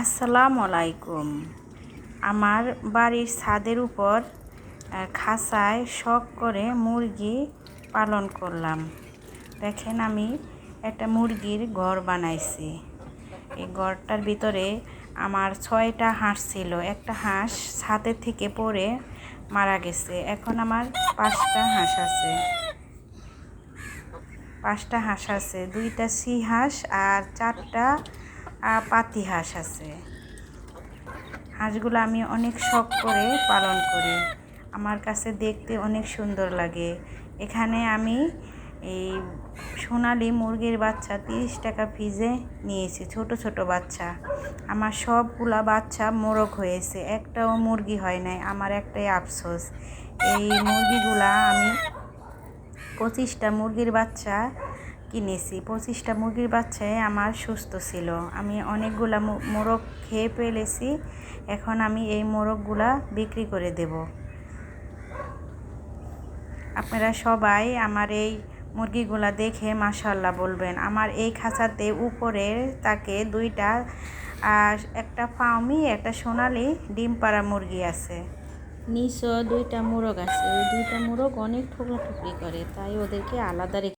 আসসালামু আলাইকুম। আমার বাড়ির ছাদের উপর খাঁচায় শখ করে মুরগি পালন করলাম। দেখেন আমি একটা মুরগির ঘর বানাইছি। এই ঘরটার ভিতরে আমার ছয়টা হাঁস ছিল। একটা হাঁস ছাদের থেকে পড়ে মারা গেছে। এখন আমার পাঁচটা হাঁস আছে। পাঁচটা হাঁস আছে। দুইটা সি হাঁস আর চারটা পাতি হাঁস আছে। হাঁসগুলো আমি অনেক শখ করে পালন করি। আমার কাছে দেখতে অনেক সুন্দর লাগে। এখানে আমি এই সোনালি মুরগির বাচ্চা তিরিশ টাকা ফিজে নিয়েছি, ছোট ছোট বাচ্চা। আমার সবগুলা বাচ্চা মোরগ হয়েছে, একটাও মুরগি হয় নাই, আমার একটাই আফসোস। এই মুরগিগুলা আমি পঁচিশটা মুরগির বাচ্চা কিনেছি। পঁচিশটা মুরগির বাচ্চায় আমার সুস্থ ছিল। আমি অনেকগুলা মোরগ খেয়ে ফেলেছি। এখন আমি এই মোরগগুলা বিক্রি করে দেব। আপনারা সবাই আমার এই মুরগিগুলা দেখে মাশাল্লাহ বলবেন। আমার এই খাঁচাতে উপরে তাকে দুইটা আর একটা ফার্মি একটা সোনালি ডিম পাড়া মুরগি আছে। নিচও দুইটা মোরগ আছে। ওই দুইটা মোরগ অনেক ঠোকরা ঠুকরি করে, তাই ওদেরকে আলাদা রেখে